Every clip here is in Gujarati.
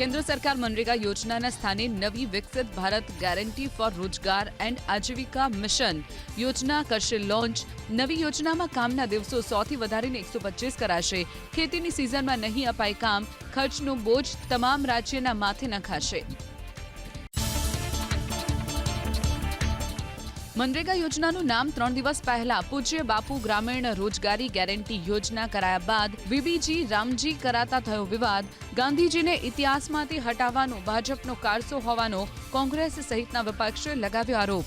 કેન્દ્ર સરકાર મનરેગા યોજનાના સ્થાને નવી વિકસિત ભારત ગેરંટી ફોર રોજગાર એન્ડ આજીવિકા મિશન યોજના કરશે લોન્ચ. નવી યોજનામાં કામના દિવસો સોથી વધારીને એકસો પચીસ કરાશે. ખેતીની સિઝનમાં નહીં અપાય કામ, ખર્ચનો બોજ તમામ રાજ્યના માથે નખાશે. મનરેગા યોજનાનું નામ ત્રણ દિવસ પહેલા પૂજ્ય બાપુ ગ્રામીણ રોજગારી ગેરંટી યોજના કરાયા બાદ વીબીજી રામજી કરાતા થયો વિવાદ. ગાંધીજીને ઇતિહાસમાંથી હટાવવાનો ભાજપનો કારસો હોવાનો કોંગ્રેસ સહિતના વિપક્ષે લગાવ્યો આરોપ.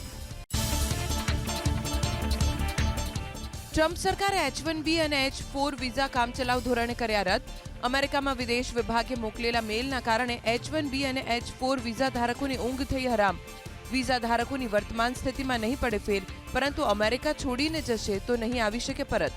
ટ્રમ્પ સરકારે એચ વન બી અને એચ ફોર વિઝા કામચલાઉ ધોરણે કર્યા રદ. અમેરિકામાં વિદેશ વિભાગે મોકલેલા મેલના કારણે એચ વન બી અને એચ ફોર વિઝા ધારકોની ઊંઘ થઈ હરામ. વિઝા ધારકોની વર્તમાન સ્થિતિમાં નહીં પડે ફેર, પરંતુ અમેરિકા છોડીને જશે તો નહીં આવી શકે પરત.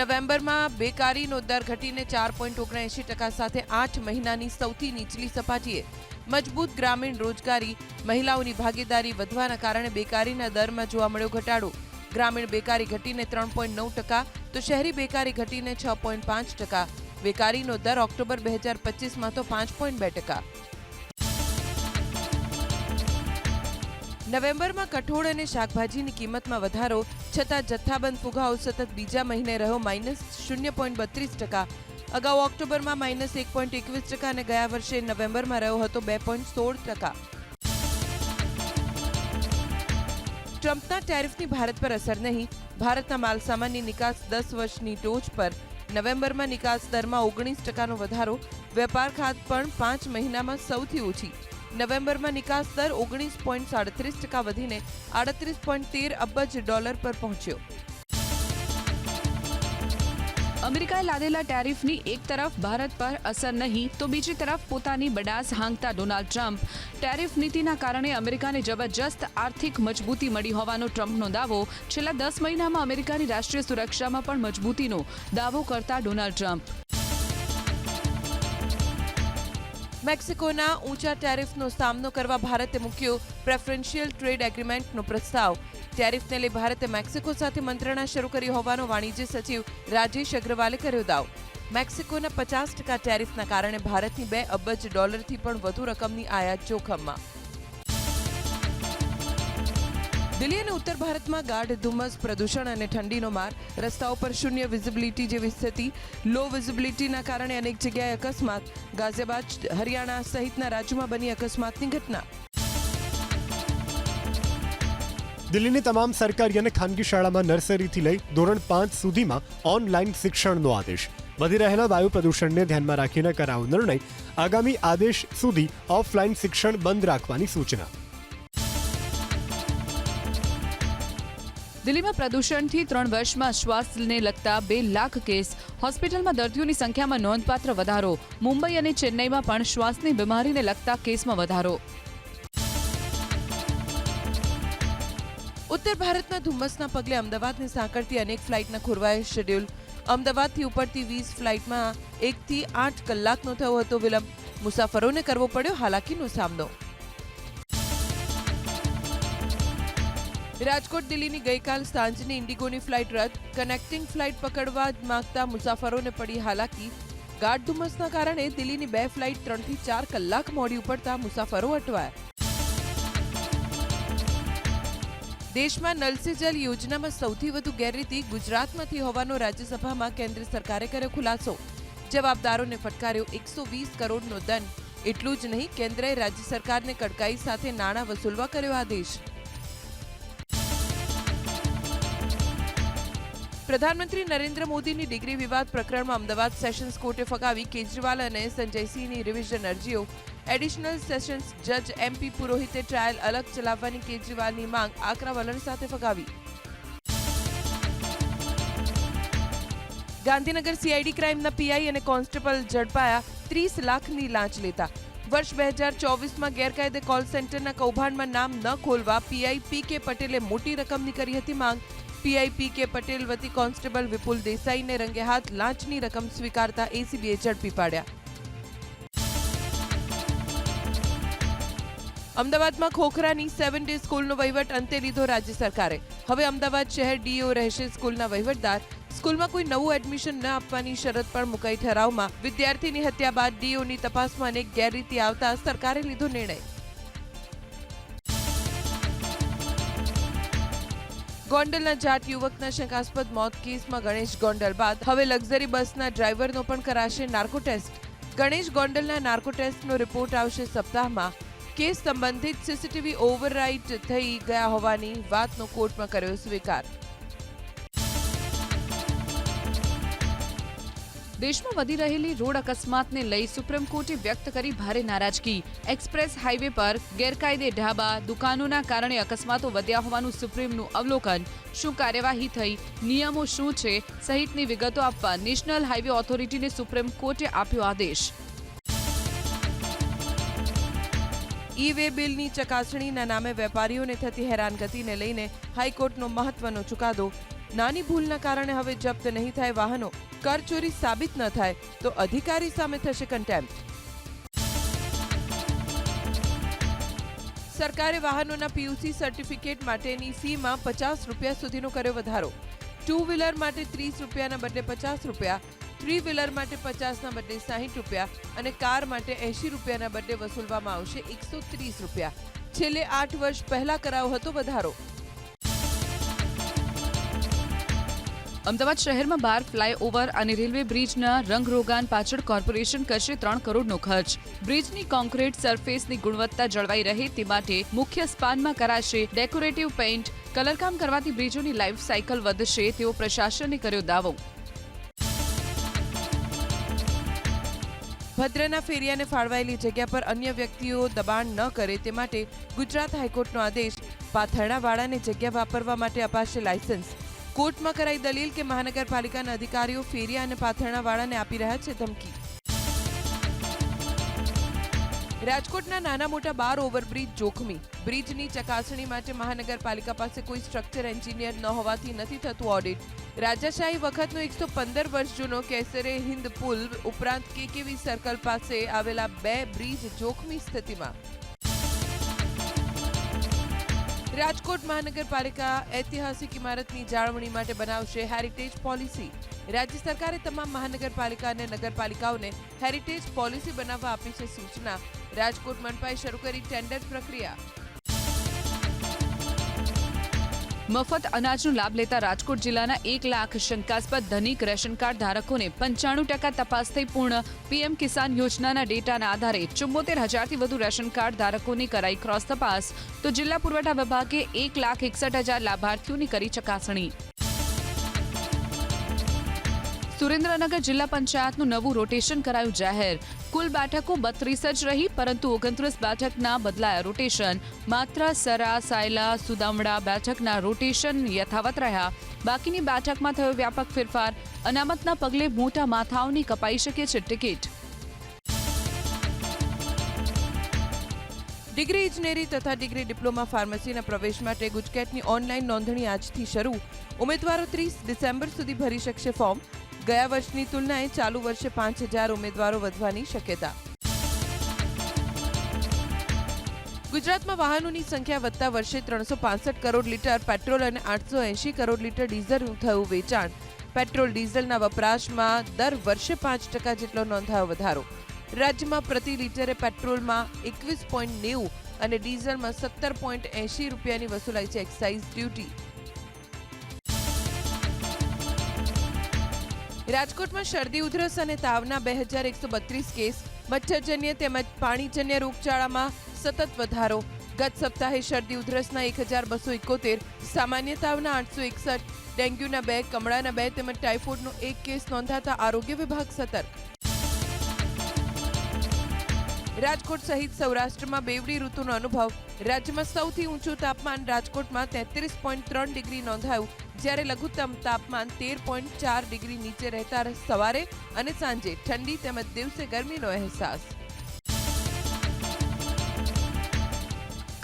નવેમ્બરમાં બેકારીનો દર ઘટીને ચાર પોઈન્ટ ઓગણએંશી ટકા સાથે આઠ મહિનાની સૌથી નીચલી સપાટીએ. મજબૂત ગ્રામીણ રોજગારી, મહિલાઓની ભાગીદારી વધવાના કારણે બેકારીના દરમાં જોવા મળ્યો ઘટાડો. ગ્રામીણ બેકારી ઘટીને ત્રણ પોઈન્ટ નવ ટકા, તો શહેરી બેકારી ઘટીને છ પોઈન્ટ પાંચ ટકા. બેકારીનો દર ઓક્ટોબર બે હજાર પચીસમાં તો પાંચ પોઈન્ટ બે ટકા. નવેમ્બરમાં કઠોળ અને શાકભાજીની કિંમતમાં વધારો, છતાં જથ્થાબંધ ફુગાવો સતત બીજા મહિને રહ્યો માઇનસ શૂન્ય પોઈન્ટ બત્રીસ ટકા. અગાઉ ઓક્ટોબરમાં માઇનસ એક પોઈન્ટ એકવીસ ટકા અને ગયા વર્ષે નવેમ્બરમાં રહ્યો હતો બે પોઈન્ટ સોળ ટકા. ટ્રમ્પના ટેરિફની ભારત પર અસર નહીં, ભારતના માલસામાનની નિકાસ દસ વર્ષની ટોચ પર નવેમ્બરમાં નિકાસ દરમાં ઓગણીસ ટકાનો વધારો, વેપાર ખાત પણ પાંચ મહિનામાં સૌથી ઓછી. નવેમ્બરમાં નિકાસ દર ઓગણીસ પોઈન્ટ સાડત્રીસ ટકા વધીને આડત્રીસ પોઈન્ટ તેર અબજ ડોલર પર પહોંચ્યો. અમેરિકાએ લાદેલા ટેરિફની એક તરફ ભારત પર અસર નહીં, તો બીજી તરફ પોતાની બડાસ હાંકતા ડોનાલ્ડ ટ્રમ્પ. ટેરિફ નીતિના કારણે અમેરિકાને જબરજસ્ત આર્થિક મજબૂતી મળી હોવાનો ટ્રમ્પનો દાવો. છેલ્લા દસ મહિનામાં અમેરિકાની રાષ્ટ્રીય સુરક્ષામાં પણ મજબૂતીનો દાવો કરતા ડોનાલ્ડ ટ્રમ્પ. મેક્સિકોના ઊંચા ટેરિફનો સામનો કરવા ભારતે મૂક્યો પ્રેફરન્શિયલ ટ્રેડ એગ્રીમેન્ટનો પ્રસ્તાવ. ટેરિફને લઈ ભારતે મેક્સિકો સાથે મંત્રણા શરૂ કરી હોવાનો વાણિજ્ય સચિવ રાજેશ અગ્રવાલે કર્યો દાવ. મેક્સિકોના પચાસ ટકા ટેરિફના કારણે ભારતની બે અબજ ડોલરથી પણ વધુ રકમની આયાત જોખમમાં. દિલ્હી અને ઉત્તર ભારતમાં ગાઢ ધુમ્મસ, પ્રદૂષણ અને ઠંડીનો માર. રસ્તાઓ પર શૂન્ય વિઝિબિલિટી જેવી સ્થિતિ. લો વિઝિબિલિટીના કારણે અનેક જગ્યાએ અકસ્માત. ગાઝિયાબાદ, હરિયાણા સહિતના રાજ્યોમાં બની અકસ્માતની ઘટના. દિલ્હીની તમામ સરકારી અને ખાનગી શાળામાં નર્સરીથી લઈ ધોરણ પાંચ સુધીમાં ઓનલાઈન શિક્ષણનો આદેશ. વધી રહેલા વાયુ પ્રદૂષણને ધ્યાનમાં રાખીને કરાયો નિર્ણય. આગામી આદેશ સુધી ઓફલાઈન શિક્ષણ બંધ રાખવાની સૂચના. દિલ્હીમાં પ્રદૂષણથી ત્રણ વર્ષમાં શ્વાસને લગતા બે લાખ કેસ. હોસ્પિટલમાં દર્દીઓની સંખ્યામાં નોંધપાત્ર વધારો. મુંબઈ અને ચેન્નઈમાં પણ શ્વાસની બીમારીને લગતા કેસમાં વધારો. ઉત્તર ભારતમાં ધુમ્મસના પગલે અમદાવાદને સાંકળતી અનેક ફ્લાઇટના ખોરવાય શેડ્યુલ. અમદાવાદથી ઉપડતી વીસ ફ્લાઇટમાં એકથી આઠ કલાકનો થયો હતો વિલંબ. મુસાફરોને કરવો પડ્યો હાલાકીનો સામનો. રાજકોટ દિલ્હીની ગઈકાલ સાંજની ઇન્ડિગોની ફ્લાઇટ રદ. કનેક્ટિંગ ફ્લાઇટ પકડવા માંગતા મુસાફરોને પડી હાલાકી. ગાઢ ધુમ્મસના કારણે દિલ્હીની બે ફ્લાઇટ ત્રણથી ચાર કલાક મોડી ઉપડતા મુસાફરો અટવાયા. દેશમાં નલ સે જલ યોજનામાં સૌથી વધુ ગેરરીતિ ગુજરાતમાંથી હોવાનો રાજ્યસભામાં કેન્દ્ર સરકારે કર્યો ખુલાસો. જવાબદારોને ફટકાર્યો એકસો વીસ કરોડનો દંડ. એટલું જ નહીં, કેન્દ્રએ રાજ્ય સરકારને કડકાઈ સાથે નાણાં વસૂલવા કર્યો આદેશ. પ્રધાનમંત્રી નરેન્દ્ર મોદીની ડિગ્રી વિવાદ પ્રકરણમાં અમદાવાદ સેશન્સ કોર્ટે ફગાવી કેજરીવાલ અને સંજયસિંહની રિવિઝન અરજીઓ. એડિશનલ સેશન્સ જજ એમપી પુરોહિતે ટ્રાયલ અલગ ચલાવવાની કેજરીવાલની માંગ આકરા વલણ સાથે ફગાવી ગાંધીનગર સીઆઈડી ક્રાઇમના પીઆઈ અને કોન્સ્ટેબલ ઝડપાયા ત્રીસ લાખની લાંચ લેતા વર્ષ બે હજાર ચોવીસમાં ગેરકાયદે કોલ સેન્ટરના કૌભાંડમાં નામ ન ખોલવા પીઆઈ પી કે પટેલે મોટી રકમની કરી હતી માંગ પીઆઈપી કે પટેલ વતી કોન્સ્ટેબલ વિપુલ દેસાઈને રંગે હાથ લાંચની રકમ સ્વીકારતા એસીબીએ ઝડપી પાડ્યા અમદાવાદમાં ખોખરાની સેવન ડે સ્કૂલનો વહીવટ અંતે લીધો રાજ્ય સરકારે. હવે અમદાવાદ શહેર ડીઓ રહેશે સ્કૂલના વહીવટદાર. સ્કૂલમાં કોઈ નવું એડમિશન ન આપવાની શરત પણ મુકાઈ ઠરાવમાં વિદ્યાર્થીની હત્યા બાદ ડીઓની તપાસમાં અનેક ગેરરીતિ આવતા સરકારે લીધો નિર્ણય. ગોંડલના જાટ યુવકના શંકાસ્પદ મોત કેસમાં ગણેશ ગોંડલ બાદ. હવે લક્ઝરી બસના ડ્રાઈવરનો પણ કરાશે નાર્કો ટેસ્ટ. ગણેશ ગોંડલના નાર્કો ટેસ્ટનો રિપોર્ટ આવશે સપ્તાહમાં. કેસ સંબંધિત સીસીટીવી ઓવરરાઇટ થઈ ગયા હોવાની વાતનો કોર્ટમાં કર્યો સ્વીકાર. દેશમાં વધી રહેલી રોડ અકસ્માતને લઈ સુપ્રીમ કોર્ટે વ્યક્ત કરી ભારે નારાજગી. એક્સપ્રેસ હાઈવે પર ગેરકાયદે ઢાબા, દુકાનોના કારણે અકસ્માતો વધ્યા હોવાનું સુપ્રીમનું અવલોકન. શું કાર્યવાહી થઈ? નિયમો શું છે? સહિતની વિગતો આપવા નેશનલ હાઈવે ઓથોરિટીને સુપ્રીમ કોર્ટે આપ્યો આદેશ. ઈ વે બિલની ચકાસણીના નામે વેપારીઓને થતી હેરાનગતિને લઈને હાઈકોર્ટનો મહત્વનો ચુકાદો. નાની ભૂલના કારણે હવે જપ્ત નહીં થાય વાહનો કરચોરી સાબિત ન થાય, તો અધિકારી સામે થશે કન્ટેમ્પ્ટ. સરકારે વાહનોના પીયુસી સર્ટિફિકેટ માટેની ફીમાં પચાસ રૂપિયા સુધીનો કર્યો વધારો. ટુ વ્હીલર માટે ત્રીસ રૂપિયાના બદલે પચાસ રૂપિયા થ્રી વ્હીલર માટે પચાસના બદલે સાહીઠ રૂપિયા અને કાર માટે એંશી રૂપિયાના બદલે વસૂલવામાં આવશે એકસો ત્રીસ રૂપિયા. છેલ્લે આઠ વર્ષ પહેલા કરાયો હતો વધારો. અમદાવાદ શહેરમાં બાર ફ્લાયઓવર અને રેલવે બ્રિજના રંગરોગાન પાછળ કોર્પોરેશન કરશે ત્રણ કરોડનો ખર્ચ. બ્રિજની કોન્ક્રીટ સરફેસની ગુણવત્તા જળવાઈ રહે તે માટે મુખ્ય સ્પાનમાં કરાશે ડેકોરેટિવ પેઇન્ટ. કલરકામ કરવાથી બ્રિજોની લાઈફ સાયકલ વધશે તેવો પ્રશાસને કર્યો દાવો. ભદ્રના ફેરિયાને ફાળવાયેલી જગ્યા પર અન્ય વ્યક્તિઓ દબાણ ન કરે તે માટે ગુજરાત હાઈકોર્ટનો આદેશ પાથરણાવાળાને જગ્યા વાપરવા માટે અપાશે લાયસન્સ. કોર્ટમાં કરાઈ દલીલ કે મહાનગરપાલિકાના અધિકારીઓ ફેરિયા અને પાથરણાવાળાને આપી રહ્યા છે ધમકી. રાજકોટના નાના મોટા બાર ઓવરબ્રિજ જોખમી. બ્રિજની ચકાસણી માટે મહાનગરપાલિકા પાસે કોઈ સ્ટ્રક્ચર એન્જિનિયર ન હોવાથી નથી થતું ઓડિટ રાજાશાહી વખતનો એકસો પંદર વર્ષ જૂનો કેસરે હિન્દ પુલ ઉપરાંત કેકેવી સર્કલ પાસે આવેલા બે બ્રિજ જોખમી સ્થિતિમાં. રાજકોટ મહાનગરપાલિકા ઐતિહાસિક ઇમારતની જાળવણી માટે બનાવશે હેરિટેજ પોલિસી રાજ્ય સરકારે તમામ મહાનગરપાલિકા અને નગરપાલિકાઓને હેરિટેજ પોલિસી બનાવવા આપી છે સૂચના. રાજકોટ મનપાએ શરૂ કરી ટેન્ડર પ્રક્રિયા. મફત અનાજનો લાભ લેતા રાજકોટ જિલ્લાના એક લાખ શંકાસ્પદ ધનિક રેશન કાર્ડ ધારકોને પંચાણું ટકા તપાસ થઈ પૂર્ણ. પીએમ કિસાન યોજનાના ડેટાના આધારે ચુમ્મોતેર હજારથી વધુ રેશન કાર્ડ ધારકોની કરાઈ ક્રોસ તપાસ. તો જિલ્લા પુરવઠા વિભાગે એક લાખ એકસઠ હજાર લાભાર્થીઓની કરી ચકાસણી. સુરેન્દ્રનગર જિલ્લા પંચાયતનું નવું રોટેશન કરાયું જાહેર. કુલ બેઠકો બત્રીસ જ રહી, પરંતુ ઓગણત્રીસ બેઠકના બદલાયા રોટેશન. માત્ર, સરા, સાયલા, સુદામડા બેઠકના રોટેશન યથાવત રહ્યા. બાકીની બેઠકમાં થયો વ્યાપક ફેરફાર. અનામતના પગલે મોટા માથાઓની કપાઈ શકે છે ટિકિટ. ડિગ્રી ઇજનેરી તથા ડિગ્રી ડિપ્લોમા ફાર્મસીના પ્રવેશ માટે ગુજકેટની ઓનલાઈન નોંધણી આજથી શરૂ. ઉમેદવારો ત્રીસ ડિસેમ્બર સુધી ભરી શકશે ફોર્મ. ગયા વર્ષની તુલનાએ ચાલુ વર્ષે પાંચ હજાર ઉમેદવારો વધવાની શક્યતા. ગુજરાતમાં વાહનોની સંખ્યા વધતા વર્ષે ત્રણસો પાસઠ કરોડ લીટર પેટ્રોલ અને આઠસો એંશી કરોડ લીટર ડીઝલનું થયું વેચાણ. પેટ્રોલ ડીઝલના વપરાશમાં દર વર્ષે પાંચ ટકા જેટલો નોંધાયો વધારો. રાજ્યમાં પ્રતિ લીટરે પેટ્રોલમાં એકવીસ પોઈન્ટ નેવું અને ડીઝલમાં સત્તર પોઈન્ટ એંશી રૂપિયાની વસૂલાઈ છે એક્સાઇઝ ડ્યુટી. રાજકોટમાં શરદી, ઉધરસ અને તાવના બે હજાર એકસો બત્રીસ કેસ, મચ્છરજન્ય તેમજ પાણીજન્ય રોગચાળામાં સતત વધારો. ગત સપ્તાહે શરદી, ઉધરસના એક હજાર બસો એકોતેર, સામાન્ય તાવના આઠસો એકસઠ, ડેન્ગ્યુના બે, કમળાના બે તેમજ ટાઇફોઇડનો એક કેસ નોંધાતા આરોગ્ય વિભાગ સતર્ક. રાજકોટ સહિત સૌરાષ્ટ્રમાં બેવડી ઋતુનો અનુભવ. રાજ્યમાં સૌથી ઊંચું તાપમાન રાજકોટમાં તેત્રીસ પોઈન્ટ ત્રણ ડિગ્રી નોંધાયું. જ્યારે લઘુત્તમ તાપમાન તેર પોઈન્ટ ચાર ડિગ્રી નીચે રહેતા સવારે અને સાંજે ઠંડી તેમજ દિવસે ગરમીનો અહેસાસ.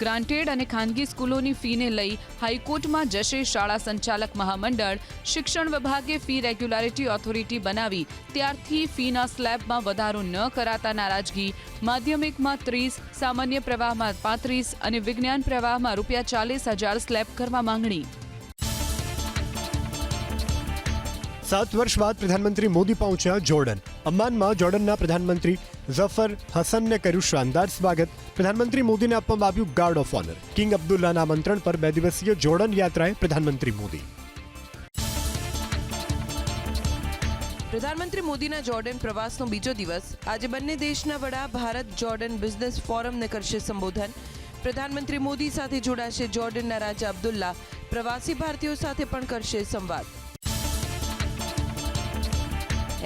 ગ્રાન્ટેડ અને ખાનગી સ્કૂલોની ફીને લઈ હાઈકોર્ટમાં જશે શાળા સંચાલક મહામંડળ. શિક્ષણ વિભાગે ફી રેગ્યુલારિટી ઓથોરિટી બનાવી. ત્યારથી ફીના સ્લેબમાં વધારો ન કરાતા નારાજગી. માધ્યમિકમાં ત્રીસ, સામાન્ય પ્રવાહમાં પાંત્રીસ અને વિજ્ઞાન પ્રવાહમાં રૂપિયા ચાલીસ હજાર સ્લેબ કરવા માંગણી. સાત વર્ષ બાદ પ્રધાનમંત્રી મોદી પહોંચ્યા જોર્ડન. અમ્માનમાં જોર્ડનના પ્રધાનમંત્રી ઝફર હસનને કર્યું શાનદાર સ્વાગત. પ્રધાનમંત્રી મોદીને આપવામાં આવ્યું ગાર્ડ ઓફ ઓનર. કિંગ અબ્દુલ્લાના આમંત્રણ પર બે દિવસીય જોર્ડન યાત્રાએ પ્રધાનમંત્રી મોદી. પ્રધાનમંત્રી મોદીના જોર્ડન પ્રવાસનો બીજો દિવસ. આજે બંને દેશના વડા ભારત જોર્ડન બિઝનેસ ફોરમને કરશે સંબોધન. પ્રધાનમંત્રી મોદી સાથે જોડાશે જોર્ડનના રાજા અબ્દુલ્લા. પ્રવાસી ભારતીયો સાથે પણ કરશે સંવાદ.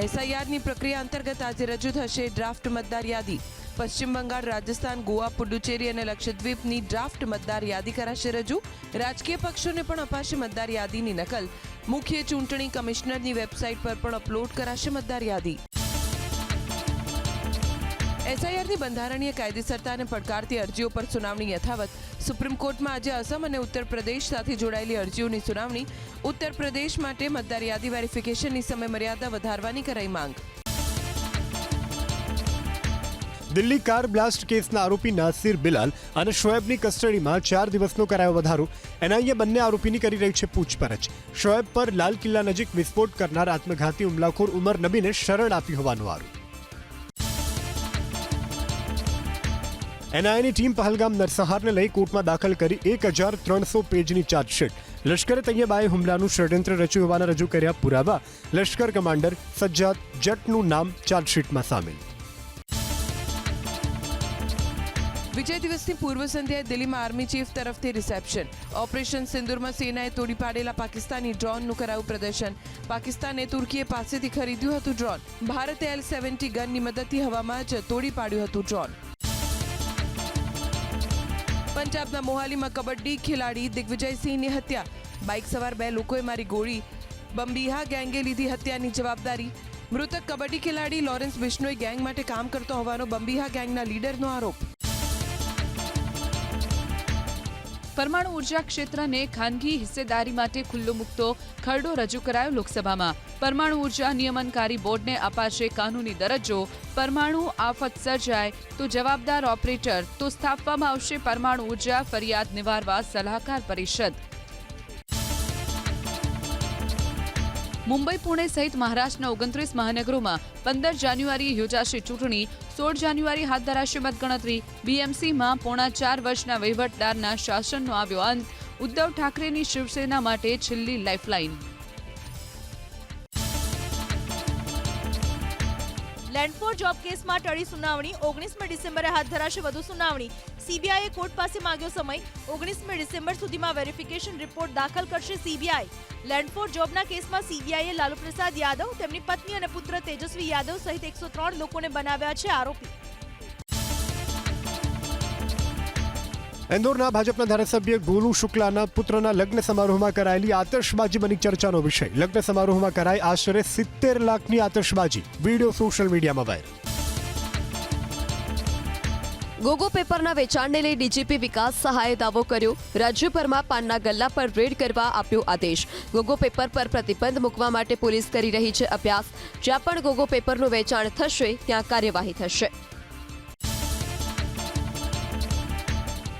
એસઆઈઆરની પ્રક્રિયા અંતર્ગત આજે રજૂ થશે ડ્રાફ્ટ મતદાર યાદી. પશ્ચિમ બંગાળ, રાજસ્થાન, ગોવા, પુડુચેરી અને લક્ષદ્વીપની ડ્રાફ્ટ મતદાર યાદી કરાશે રજૂ. રાજકીય પક્ષોને પણ અપાશે મતદાર યાદીની નકલ. મુખ્ય ચૂંટણી કમિશનરની વેબસાઇટ પર પણ અપલોડ કરાશે મતદાર યાદી. એસઆઈઆરની બંધારણીય કાયદેસરતાને પડકારતી અરજીઓ પર સુનાવણી યથાવત. સુપ્રીમ કોર્ટમાં આજે અસમ અને ઉત્તર પ્રદેશ સાથે જોડાયેલી અરજીઓની સુનાવણી ઉત્તર પ્રદેશ માટે મતદાર યાદી વેરિફિકેશનની સમય મર્યાદા વધારવાની કરાઈ માંગ. દિલ્હી કાર બ્લાસ્ટ કેસના આરોપી નાસિર બિલાલ અને શોએબની કસ્ટડીમાં ચાર દિવસનો કરાયો વધારો. એનઆઈએ બંને આરોપીની કરી રહી છે પૂછપરછ. શોએબ પર લાલ કિલ્લા નજીક વિસ્ફોટ કરનાર આત્મઘાતી હુમલાખોર ઉમર નબીને શરણ આપી હોવાનો આરોપ. એનઆઈની ટીમ પહલગામ નરસંહારને લઈ કોર્ટમાં દાખલ કરી એક હજાર ત્રણસો પેજની ચાર્જશીટ. લશ્કરે તૈયબાએ હુમલાનું ષડયંત્ર રચ્યું હોવાના રજૂ કર્યા પુરાવા. લશ્કર કમાન્ડર સજ્જાદ જટનું નામ ચાર્જશીટમાં સામેલ. વિજય દિવસની પૂર્વ સંધ્યાએ દિલ્હીમાં આર્મી ચીફ તરફથી રિસેપ્શન. ઓપરેશન સિંદુરમાં સેનાએ તોડી પાડેલા પાકિસ્તાની ડ્રોનનું કરાયું પ્રદર્શન. પાકિસ્તાને તુર્કીએ પાસેથી ખરીદ્યું હતું ડ્રોન. ભારતે એલ સેવન્ટી ગનની મદદથી હવામાં જ તોડી પાડ્યું હતું ડ્રોન. પંજાબના મોહાલીમાં કબડ્ડી ખેલાડી દિગ્વિજયસિંહની હત્યા. બાઇક સવાર બે લોકોએ મારી ગોળી. બંબીહા ગેંગે લીધી હત્યાની જવાબદારી. મૃતક કબડ્ડી ખેલાડી લોરેન્સ બિશ્નોઈ ગેંગ માટે કામ કરતો હોવાનો બંબીહા ગેંગના લીડરનો આરોપ. પરમાણુ ઊર્જા ક્ષેત્રને ખાનગી હિસ્સેદારી માટે ખુલ્લો મૂકતો ખરડો રજૂ કરાયો લોકસભામાં. પરમાણુ ઊર્જા નિયમનકારી બોર્ડને અપાશે કાનૂની દરજ્જો. પરમાણુ આફત સર્જાય તો જવાબદાર ઓપરેટર તો સ્થાપવામાં આવશે પરમાણુ ઊર્જા ફરિયાદ નિવારવા સલાહકાર પરિષદ. મુંબઈ, પુણે સહિત મહારાષ્ટ્રના ઓગણત્રીસ મહાનગરોમાં પંદર જાન્યુઆરીએ યોજાશે ચૂંટણી. સોળ જાન્યુઆરી હાથ ધરાશે મતગણતરી. બીએમસીમાં પોણા ચાર વર્ષના વહીવટદારના શાસનનો આવ્યો અંત. ઉદ્ધવ ઠાકરેની શિવસેના માટે છેલ્લી લાઇફલાઇન. લેન્ડફોર જોબ કેસમાં ટળી સુનાવણી. ઓગણીસમી ડિસેમ્બરે હાથ ધરાશે વધુ સુનાવણી. સીબીઆઈએ કોર્ટ પાસે માંગ્યો સમય. ઓગણીસમી ડિસેમ્બર સુધીમાં વેરિફિકેશન રિપોર્ટ દાખલ કરશે સીબીઆઈ. લેન્ડફોર જોબના કેસમાં સીબીઆઈએ લાલુ પ્રસાદ યાદવ, તેમની પત્ની અને પુત્ર તેજસ્વી યાદવ સહિત એકસો ત્રણ લોકોને બનાવ્યા છે આરોપી. એન્દોરના ભાજપના ધારાસભ્ય ગોલુ શુક્લાના પુત્રના લગ્ન સમારોહમાં કરાયેલી આતશબાજી બની ચર્ચાનો વિષય. લગ્ન સમારોહમાં કરાઈ આશરે સિત્તેર લાખની આતશબાજી. વીડિયો સોશિયલ મીડિયામાં વાયરલ. ગોગો પેપરના વેચાણને લઈ ડીજીપી વિકાસ સહાયે દાવો કર્યો. રાજ્યભરમાં પાનના ગલ્લા પર રેડ કરવા આપ્યો આદેશ. ગોગો પેપર પર પ્રતિબંધ મૂકવા માટે પોલીસ કરી રહી છે અભ્યાસ. જ્યાં પણ ગોગો પેપરનું વેચાણ થશે, ત્યાં કાર્યવાહી થશે.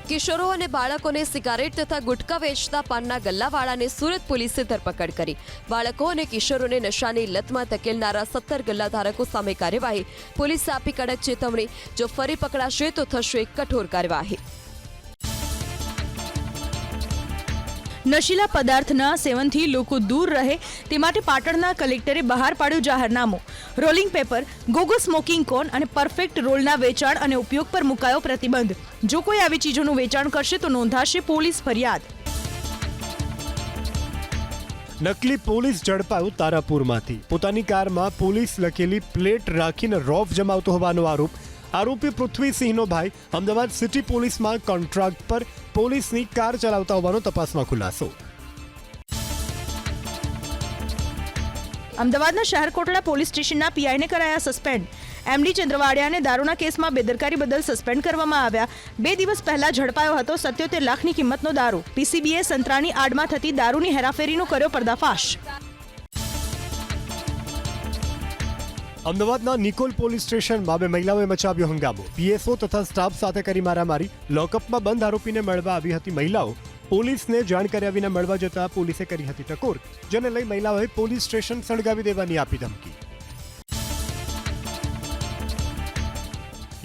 કિશોરો અને બાળકોને સિગારેટ તથા ગુટકા વેચતા પાનના ગલ્લાવાળાને સુરત પોલીસે ધરપકડ કરી. બાળકો અને કિશોરોને નશાની લતમાં ધકેલનારા સત્તર ગલ્લાધારકો સામે કાર્યવાહી પોલીસે આપી કડક ચેતવણી. જો ફરી પકડાશે તો થશે કઠોર કાર્યવાહી. નશીલા પદાર્થના સેવનથી લોકો દૂર રહે તે માટે પાટણના કલેક્ટરે બહાર પાડ્યું જાહેરનામું. Rolling paper Gogo smoking cone અને પરફેક્ટ રોલના વેચાણ અને ઉપયોગ પર મુકાયો પ્રતિબંધ. જો કોઈ આવી ચીજોનું વેચાણ કરશે તો નોંધાશે પોલીસ ફરિયાદ. નકલી પોલીસ ઝડપાયું તારાપુરમાંથી. પોતાની કારમાં પોલીસ લખેલી પ્લેટ રાખીને રોફ જમાવતો હોવાનો આરોપ આરોપી પૃથ્વીસિંહનો ભાઈ અમદાવાદ સિટી પોલીસમાં કોન્ટ્રાક્ટ પર પોલીસની કાર ચલાવતા હોવાનો તપાસમાં ખુલાસો. અમદાવાદના શહેર કોટડા પોલીસ સ્ટેશનના પીઆઈને કરાયા સસ્પેન્ડ. એમડી ચંદ્રવાડિયાને દારૂના કેસમાં બેદરકારી બદલ સસ્પેન્ડ કરવામાં આવ્યા. બે દિવસ પહેલા ઝડપાયો હતો સત્યોતેર લાખની કિંમતનો દારૂ. પીસીબીએ સંતરાની આડમાં થતી દારૂની હેરાફેરીનો કર્યો પર્દાફાશ. અમદાવાદના નિકોલ પોલીસ સ્ટેશનમાં બે મહિલાઓએ મચાવ્યો હંગામો. પીએસઓ તથા સ્ટાફ સાથે કરી મારામારી. લોકઅપમાં બંધ આરોપીને મળવા આવી હતી મહિલાઓ. પોલીસને જાણ કર્યા વિના મળવા જતા પોલીસે કરી હતી ટકોર, જેને લઈ મહિલાઓએ પોલીસ સ્ટેશન સળગાવી દેવાની આપી ધમકી.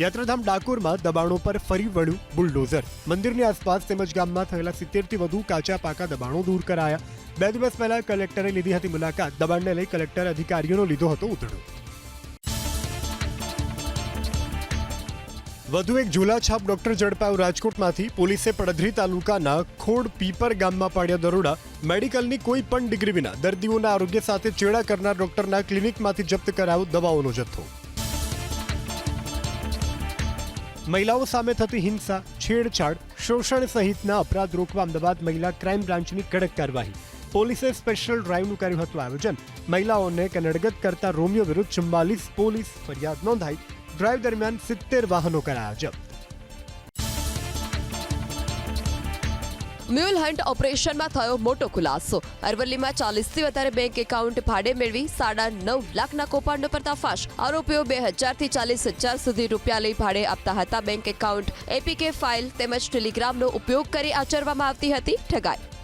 યાત્રાધામ ડાકોરમાં દબાણો પર ફરી વળ્યું બુલડોઝર. મંદિરની આસપાસ તેમજ ગામમાં થયેલા સિત્તેરથી વધુ કાચા પાકા દબાણો દૂર કરાયા. બે દિવસ પહેલા કલેક્ટરે લીધી હતી મુલાકાત. દબાણને લઈ કલેક્ટર અધિકારીઓનો લીધો હતો ઉધડો. વધુ એક ઝૂલાછાપ ડોક્ટર ઝડપાયો રાજકોટમાંથી. પોલીસે પડધરી તાલુકાના ખોડ પીપર ગામમાં પાડ્યા દરોડા. મેડિકલની કોઈ પણ ડિગ્રી વિના દર્દીઓના આરોગ્ય સાથે ચેડા કરનાર ડોક્ટરના ક્લિનિકમાંથી જપ્ત કરાયો દવાઓનો જથ્થો. મહિલાઓ સામે થતી હિંસા, છેડછાડ, શોષણ સહિતના અપરાધ રોકવા અમદાવાદ મહિલા ક્રાઇમ બ્રાન્ચની કડક કાર્યવાહી. પોલીસે સ્પેશિયલ ડ્રાઈવનું કર્યું હતું આયોજન. મહિલાઓને કનડગત કરતા રોમિયો વિરુદ્ધ ચુમ્માલીસ પોલીસ ફરિયાદ નોંધાઈ. ડ્રાઈવ દરમિયાન સિત્તેર વાહનો કરાયા જપ્ત મ્યુલ હન્ટ ઓપરેશનમાં થયો મોટો ખુલાસો. અરવલ્લીમાં ચાલીસથી વધારે બેંક એકાઉન્ટ ભાડે મેળવી સાડા નવ લાખના કૌભાંડનો પર્દાફાશ. આરોપીઓ બે હજારથી ચાલીસ હજાર સુધી રૂપિયા લઈ ભાડે આપતા હતા. બેંક એકાઉન્ટ એપીકે ફાઇલ તેમજ ટેલિગ્રામનો ઉપયોગ કરી આચરવામાં આવતી હતી. ઠગાઈ.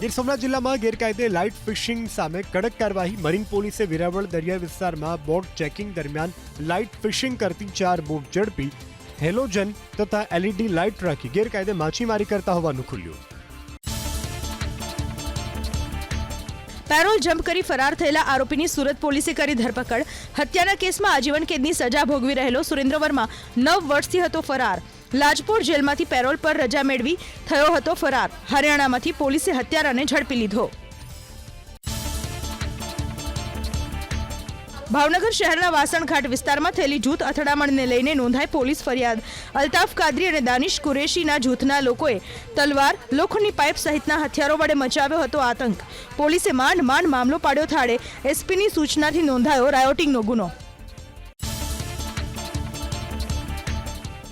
ગીર સોમનાથ જિલ્લામાં ગેરકાયદે લાઇટ ફિશિંગ સામે કડક કાર્યવાહી. મરીન પોલીસે વેરાવળ દરિયા વિસ્તારમાં બોટ ચેકિંગ દરમિયાન લાઇટ ફિશિંગ કરતી ચાર બોટ ઝડપી, હેલોજન તથા એલઈડી લાઇટ રાખી ગેરકાયદે માછીમારી કરતા હોવાનું ખુલ્યું. પેરોલ જમ્પ કરી ફરાર થયેલા આરોપીની સુરત પોલીસે કરી ધરપકડ. હત્યાના કેસમાં આજીવન કેદની સજા ભોગવી રહેલો સુરેન્દ્ર વર્મા નવ વર્ષથી હતો ફરાર. લાજપોર જેલમાંથી પેરોલ પર રજા મેળવી થયો હતો ફરાર. હરિયાણામાંથી પોલીસે હત્યારાને ઝડપી લીધો. ભાવનગર શહેરના વાસણઘાટ વિસ્તારમાં થયેલી જૂથ અથડામણને લઈને નોંધાઈ પોલીસ ફરિયાદ. અલ્તાફ કાદરી અને દાનિશ કુરેશીના જૂથના લોકોએ તલવાર, લોખંડની પાઇપ સહિતના હથિયારો વડે મચાવ્યો હતો આતંક. પોલીસે માંડ માંડ મામલો પાડ્યો થાળે. એસપીની સૂચનાથી નોંધાયો રાયોટિંગનો ગુનો.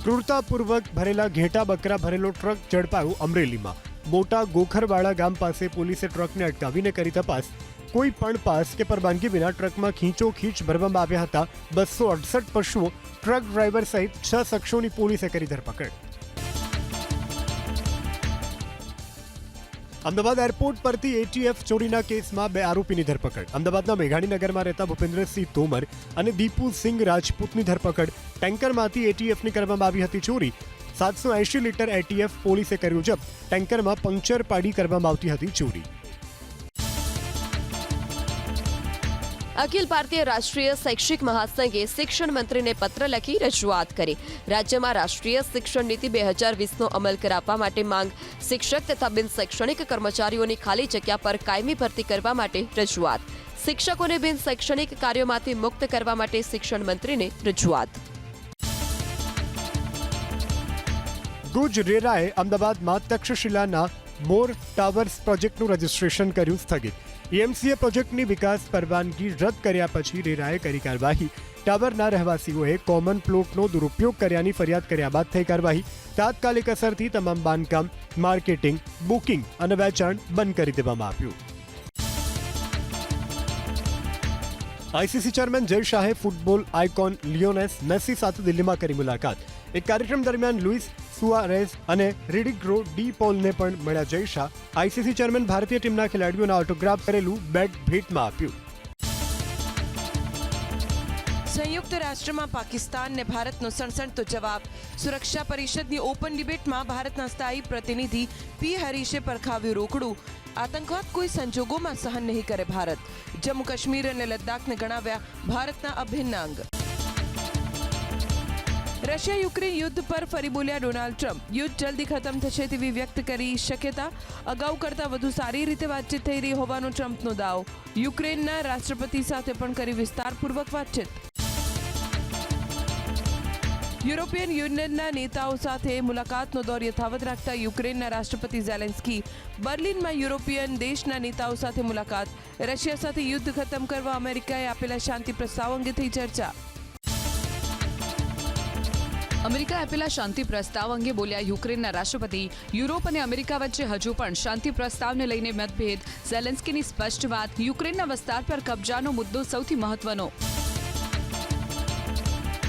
ક્રૂરતાપૂર્વક ભરેલા ઘેટા બકરા ભરેલો ટ્રક ઝડપાયો અમરેલીમાં. મોટા ગોખરવાડા ગામ પાસે પોલીસે ટ્રકને અટકાવીને કરી તપાસ. કોઈ પણ પાસ કે પરવાનગી વિના ટ્રકમાં ખીંચો ખીંચ ભરવામાં આવ્યા હતા. બસો અડસઠ પશુઓ, ટ્રક ડ્રાઈવર સહિત છ શખ્સોની પોલીસે કરી ધરપકડ. અમદાવાદ એરપોર્ટ પરથી એટીએફ ચોરીના કેસમાં બે આરોપીની ધરપકડ. અમદાવાદના મેઘાણીનગરમાં રહેતા ભૂપેન્દ્રસિંહ તોમર અને દીપુ સિંહ રાજપૂતની ધરપકડ. ટેન્કરમાંથી એટીએફની કરવામાં આવી હતી ચોરી. સાતસો એંશી લીટર એટીએફ પોલીસે કર્યું જપ્ત. ટેન્કરમાં પંક્ચર પાડી કરવામાં આવતી હતી ચોરી. અખિલ ભારતીય રાષ્ટ્રીય શૈક્ષિક મહાસંઘે શિક્ષણ મંત્રીને પત્ર લખી રજૂઆત કરી. રાજ્યમાં રાષ્ટ્રીય શિક્ષણ નીતિ બે હજાર વીસનો અમલ કરાવવા માટે માંગ. શિક્ષક તથા બિન શૈક્ષણિક કર્મચારીઓની ખાલી જગ્યા પર કાયમી ભરતી કરવા માટે રજૂઆત. શિક્ષકોને બિન શૈક્ષણિક કાર્યોમાંથી મુક્ત કરવા માટે શિક્ષણ મંત્રીને રજૂઆત. ગુજ રેરાએ અમદાવાદમાં તક્ષશિલાના મોર ટાવર્સ પ્રોજેક્ટનું રજીસ્ટ્રેશન કર્યું સ્થગિત. એએમસીએ પ્રોજેક્ટની વિકાસ પરવાનગી રદ કર્યા પછી રેરાએ કરી કાર્યવાહી. ટાવરના રહેવાસીઓએ કોમન પ્લોટનો દુરુપયોગ કર્યાની ફરિયાદ કર્યા બાદ થઈ કાર્યવાહી. તાત્કાલિક અસરથી તમામ બાંધકામ, માર્કેટિંગ, બુકિંગ અને વેચાણ બંધ કરી દેવામાં આવ્યું. આઈસીસી ચેરમેન જય શાહે ફૂટબોલ આઇકોન લિયોનેસ મેસી સાથે દિલ્હીમાં કરી મુલાકાત. એક કાર્યક્રમ દરમિયાન લુઇસ સુઆરેઝ અને રિડિગ્રો ડી પોલને પણ મળ્યા જય શાહ. આઈસીસી ચેરમેન ભારતીય ટીમના ખેલાડીઓના ઓટોગ્રાફ કરેલું બેટ ભેટમાં આપ્યું. સંયુક્ત રાષ્ટ્રમાં પાકિસ્તાનને ભારતનો સણસણતો જવાબ. સુરક્ષા પરિષદની ઓપન ડિબેટમાં ભારતના સ્થાયી પ્રતિનિધિ પી હરીશે પરખાવ્યું રોકડું. આતંકવાદ કોઈ સંજોગોમાં સહન નહીં કરે ભારત. જમ્મુ કાશ્મીર અને લદ્દાખને ગણાવ્યા ભારતના અભિન્ન અંગ. રશિયા યુક્રેન યુદ્ધ પર ફરી બોલ્યા ડોનાલ્ડ ટ્રમ્પ. યુદ્ધ જલ્દી ખતમ થશે તેવી વ્યક્ત કરી શક્યતા. અગાઉ કરતાં વધુ સારી રીતે વાતચીત થઈ રહી હોવાનો ટ્રમ્પનો દાવો. યુક્રેનના રાષ્ટ્રપતિ સાથે પણ કરી વિસ્તારપૂર્વક વાતચીત. યુરોપિયન યુનિયનના નેતાઓ સાથે મુલાકાતનો દોર યથાવત રાખતા યુક્રેનના રાષ્ટ્રપતિ ઝેલેન્સ્કી બર્લિનમાં યુરોપિયન દેશના નેતાઓ સાથે મુલાકાત. રશિયા સાથે યુદ્ધ ખતમ કરવા અમેરિકાએ આપેલા શાંતિ પ્રસ્તાવ અંગે થઈ ચર્ચા. અમેરિકા આપેલા શાંતિ પ્રસ્તાવ અંગે બોલ્યા યુક્રેનના રાષ્ટ્રપતિ, યુરોપ અને અમેરિકા વચ્ચે હજુ પણ શાંતિ પ્રસ્તાવને લઈને મતભેદ. ઝેલેન્સ્કીની સ્પષ્ટ વાત, યુક્રેનના વિસ્તાર પર કબજાનો મુદ્દો સૌથી મહત્વનો.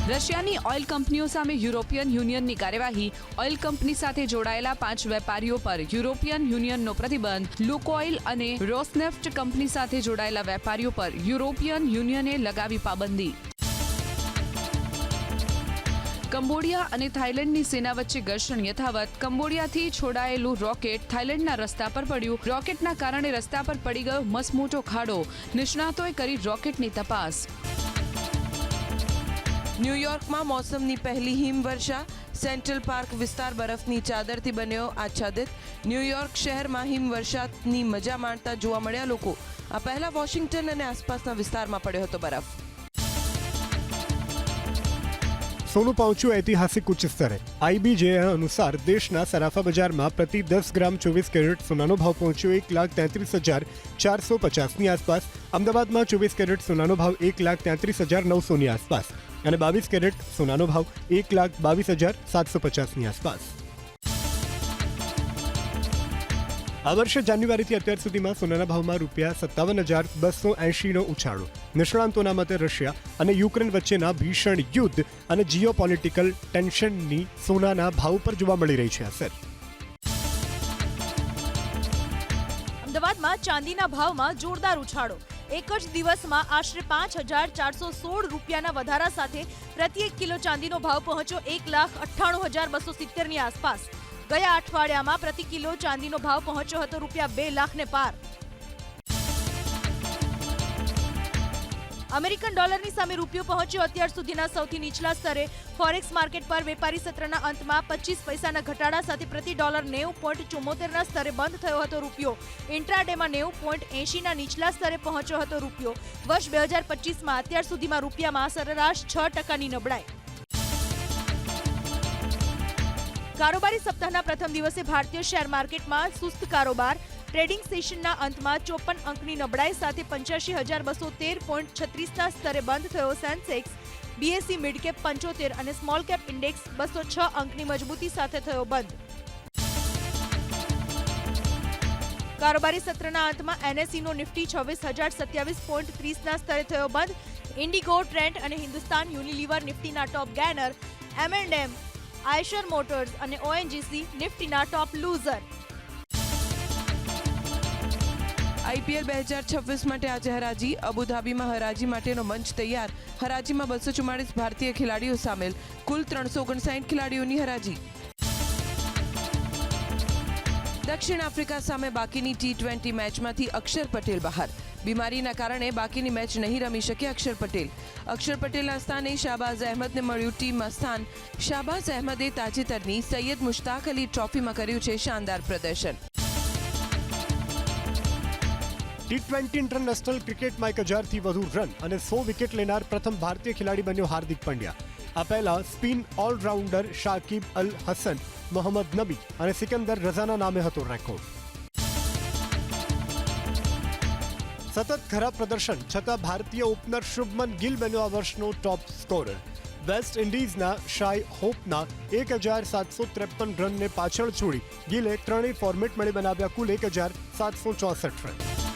રશિયાની ઓઇલ કંપનીઓ સામે યુરોપિયન યુનિયનની કાર્યવાહી. ઓઇલ કંપની સાથે જોડાયેલા પાંચ વેપારીઓ પર યુરોપિયન યુનિયનનો પ્રતિબંધ. લુકોઇલ અને રોસનેફ્ટ કંપની સાથે જોડાયેલા વેપારીઓ પર યુરોપિયન યુનિયને લગાવી પાબંદી. કંબોડિયા અને થાઇલેન્ડની સેના વચ્ચે ઘર્ષણ યથાવત. કંબોડિયાથી છોડાયેલું રોકેટ થાઇલેન્ડના રસ્તા પર પડ્યું. રોકેટના કારણે રસ્તા પર પડી ગયો મસમોટો ખાડો. નિષ્ણાતોએ કરી રોકેટની તપાસ. ન્યૂયોર્કમાં મોસમની પહેલી હિમવર્ષા. સેન્ટ્રલ પાર્ક વિસ્તાર બરફની ચાદરથી બન્યો આચ્છાદિત. ન્યૂયોર્ક શહેરમાં હિમવર્ષાની મજા માણતા જોવા મળ્યા લોકો. આ પહેલા વોશિંગ્ટન અને આસપાસના વિસ્તારમાં પડ્યો હતો બરફ. સોનું પહોંચ્યું ઐતિહાસિક ઉચ્ચ સ્તરે. આઈબીજે અનુસાર દેશના સરાફા બજારમાં પ્રતિ દસ ગ્રામ ચોવીસ કેરેટ સોનાનો ભાવ પહોંચ્યો એક લાખ તેત્રીસ હજાર ચારસો પચાસની આસપાસ. અમદાવાદમાં ચોવીસ કેરેટ સોનાનો ભાવ એક લાખ તેત્રીસ હજાર નવસોની આસપાસ. અને બાવીસ કેરેટ સોનાનો ભાવ એક લાખ બાવીસ હજાર સાતસો પચાસની આસપાસ. આ વર્ષે જાન્યુઆરીથી અત્યાર સુધીમાં સોનાના ભાવમાં રૂપિયા સત્તાવન હજાર બસો એંશીનો ઉછાળો. નિષ્ણાંતોના મતે રશિયા અને યુક્રેન વચ્ચેના ભીષણ યુદ્ધ અને જીઓપોલિટિકલ ટેન્શનની સોનાના ભાવ પર જોવા મળી રહી છે અસર. અમદાવાદમાં ચાંદીના ભાવમાં જોરદાર ઉછાળો. એક જ દિવસમાં આશરે પાંચ હજાર ચારસો સોળ રૂપિયાના વધારા સાથે પ્રતિ એક કિલો ચાંદીનો ભાવ પહોંચ્યો એક લાખ અઠ્ઠાણું હજાર બસો સિત્તેરની આસપાસ. ગયા અઠવાડિયામાં પ્રતિ કિલો ચાંદીનો ભાવ પહોંચ્યો હતો રૂપિયા બે લાખને પાર. અમેરિકન ડોલરની સામે રૂપિયો પહોંચ્યો અત્યાર સુધીના સૌથી નીચલા સ્તરે. ફોરેક્સ માર્કેટ પર વેપારી સત્રના અંતમાં પચીસ પૈસાના ઘટાડા સાથે પ્રતિ ડોલર નેવું પોઈન્ટ ચુમ્મોતેરના સ્તરે બંધ થયો હતો રૂપિયો. ઇન્ટ્રાડેમાં નેવું પોઈન્ટ એંશીના નીચલા સ્તરે પહોંચ્યો હતો રૂપિયો. વર્ષ બે હજાર પચીસમાં અત્યાર સુધીમાં રૂપિયામાં સરેરાશ છ ટકાની નબળાઈ. કારોબારી સપ્તાહના પ્રથમ દિવસે ભારતીય શેર માર્કેટમાં સુસ્ત કારોબાર ટ્રેડિંગ સેશનના અંતમાં ચોપન અંકની નબળાઈ સાથે પંચ્યાસી હજાર બસો તેર પોઈન્ટ છત્રીસના સ્તરે બંધ થયો સેન્સેક્સ. બીએસસી મિડકેપ પંચોતેર અને સ્મોલ કેપ ઇન્ડેક્સ બસો છ અંકની મજબૂતી સાથે થયો બંધ. કારોબારી સત્રના અંતમાં એનએસસીનો નિફ્ટી છવ્વીસ હજાર સત્યાવીસ પોઈન્ટ ત્રીસના સ્તરે થયો બંધ. ઇન્ડિગો ટ્રેન્ડ અને Hindustan Unilever નિફ્ટીના top gainer M and M Eicher Motors અને ઓએનજીસી નિફ્ટીના ટોપ લૂઝર આઈપીએલ બે હજાર છવ્વીસ માટે આજે હરાજી, અબુધાબીમાં હરાજી માટેનો મંચ તૈયાર. હરાજીમાં બસો ચુમ્માળીસ ભારતીય ખેલાડીઓ સામેલ. કુલ ત્રણસો ઓગણસાઠ ખેલાડીઓની હરાજી. દક્ષિણ આફ્રિકા સામે બાકીની ટી ટ્વેન્ટી મેચમાંથી અક્ષર પટેલ બહાર. બીમારીના કારણે બાકીની મેચ નહીં રમી શકે અક્ષર પટેલ. અક્ષર પટેલના સ્થાને શાહબાઝ અહેમદને મળ્યું ટીમમાં સ્થાન. શાહબાઝ અહેમદે તાજેતરની સૈયદ મુશ્તાક અલી ટ્રોફીમાં કર્યું છે શાનદાર પ્રદર્શન. ટી ટ્વેન્ટી ઇન્ટરનેશનલ ક્રિકેટમાં એક હજારથી વધુ રન અને સો વિકેટ લેનાર પ્રથમ ભારતીય ખેલાડી બન્યો હાર્દિક પંડ્યા. આ પહેલા સ્પિન ઓલરાઉન્ડર શાકિબ અલ હસન મોહમ્મદ નબી અને સિકંદર રઝાના નામે હતો રેકોર્ડ સતત ખરાબ પ્રદર્શન છતાં ભારતીય ઓપનર શુભમન ગિલ બન્યો આ વર્ષનો ટોપ સ્કોરર વેસ્ટ ઇન્ડિઝના શાય હોપના એક હજાર સાતસો ત્રેપન રનને પાછળ છોડી ગિલે ત્રણેય ફોર્મેટ મળી બનાવ્યા કુલ એક હજાર સાતસો ચોસઠ રન.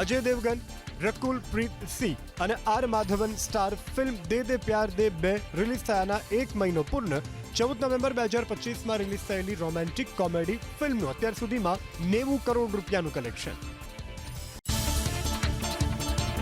અજય દેવગન રકુલ પ્રીત સિંહ અને R Madhavan star film De De Pyaar De બે રિલીઝ થયાના એક મહિનો પૂર્ણ, ચૌદ નવેમ્બર બે હજાર પચીસમાં રિલીઝ થયેલી રોમેન્ટિક કોમેડી ફિલ્મનું અત્યાર સુધીમાં નેવું કરોડ રૂપિયાનું કલેક્શન.